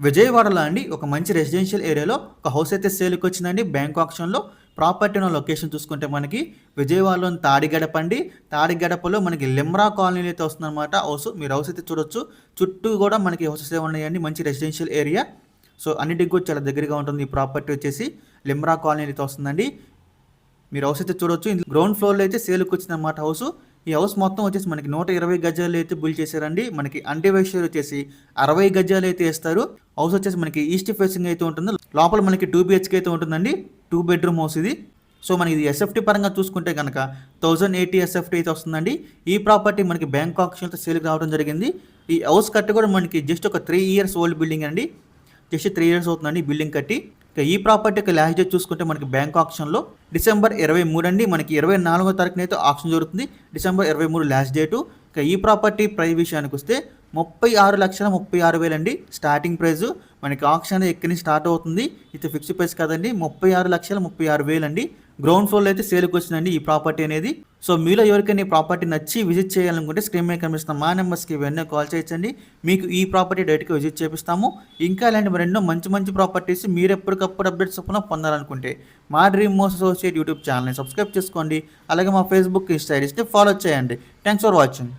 విజయవాడలో అండి ఒక మంచి రెసిడెన్షియల్ ఏరియాలో ఒక హౌస్ అయితే సేల్కి వచ్చిందండి బ్యాంక్ ఆప్షన్లో ప్రాపర్టీ ఉన్న లొకేషన్ చూసుకుంటే మనకి విజయవాడలోని తాడిగడప అండి. తాడిగడపలో మనకి లిమ్రా కాలనీలో అయితే వస్తుందన్నమాట హౌస్. మీరు హౌస్ అయితే చూడొచ్చు. చుట్టూ కూడా మనకి హౌసెస్ ఉన్నాయండి. మంచి రెసిడెన్షియల్ ఏరియా. సో అన్నిటికి కూడా చాలా దగ్గరగా ఉంటుంది ఈ ప్రాపర్టీ వచ్చేసి. లిమ్రా కాలనీ అయితే వస్తుందండి. మీరు హౌస్ అయితే చూడొచ్చు. ఇందులో గ్రౌండ్ ఫ్లోర్లో అయితే సేల్కి వచ్చిందన్నమాట హౌస్. ఈ హౌస్ మొత్తం వచ్చేసి మనకి నూట ఇరవై గజాలు అయితే బిల్ చేశారండి. మనకి అంటివేషర్ వచ్చేసి అరవై గజాలు అయితే వేస్తారు హౌస్ వచ్చేసి మనకి ఈస్ట్ ఫేసింగ్ అయితే ఉంటుంది. లోపల మనకి టూ బిహెచ్కే అయితే ఉంటుందండి. టూ బెడ్రూమ్ హౌస్ ఇది. సో మనకి ఇది ఎస్ఎఫ్టీ పరంగా చూసుకుంటే కనుక థౌజండ్ ఎయిటీ ఎస్ఎఫ్టీ అయితే వస్తుందండి. ఈ ప్రాపర్టీ మనకి బ్యాంక్ ఆప్షన్తో సేల్కి రావడం జరిగింది. ఈ హౌస్ కట్టి కూడా మనకి జస్ట్ ఒక త్రీ ఇయర్స్ ఓల్డ్ బిల్డింగ్ అండి. జస్ట్ త్రీ ఇయర్స్ అవుతుందండి బిల్డింగ్ కట్టి. ఇక ఈ ప్రాపర్టీ యొక్క లాస్ట్ డేట్ చూసుకుంటే మనకి బ్యాంక్ ఆప్షన్లో డిసెంబర్ ఇరవై మూడు అండి. మనకి ఇరవై నాలుగో తారీఖున అయితే ఆప్షన్ జరుగుతుంది. డిసెంబర్ ఇరవై మూడు లాస్ట్ డేటు ఇక ఈ ప్రాపర్టీ ప్రైస్ విషయానికి వస్తే ముప్పై ఆరు లక్షల ముప్పై ఆరు వేలు అండి స్టార్టింగ్ ప్రైస్ మనకి ఆప్షన్ ఎక్కడి నుంచి స్టార్ట్ అవుతుంది? ఇది ఫిక్స్డ్ ప్రైస్ కదండి. ముప్పై ఆరు లక్షల ముప్పై ఆరు వేలు అండి గ్రౌండ్ ఫ్లోర్లో అయితే సేల్కి వచ్చిందండి ఈ ప్రాపర్టీ అనేది. సో మీలో ఎవరికైనా ఈ ప్రాపర్టీ నచ్చి విజిట్ చేయాలనుకుంటే స్క్రీన్ మీద కనిపిస్తున్న మా నెంబర్స్కి వెంటనే కాల్ చేయించండి మీకు ఈ ప్రాపర్టీ డైరెక్ట్గా విజిట్ చేపిస్తాము. ఇంకా ఇలాంటి మరెన్నో మంచి మంచి ప్రాపర్టీస్ మీరు ఎప్పటికప్పుడు అప్డేట్స్ చొప్పున పొందాలనుకుంటే మా డ్రీమ్ మోస్ అసోసియేట్ యూట్యూబ్ ఛానల్ని సబ్స్క్రైబ్ చేసుకోండి. అలాగే మా ఫేస్బుక్ ఇన్స్టా ఐడీస్ని ఫాలో చేయండి. Thanks for watching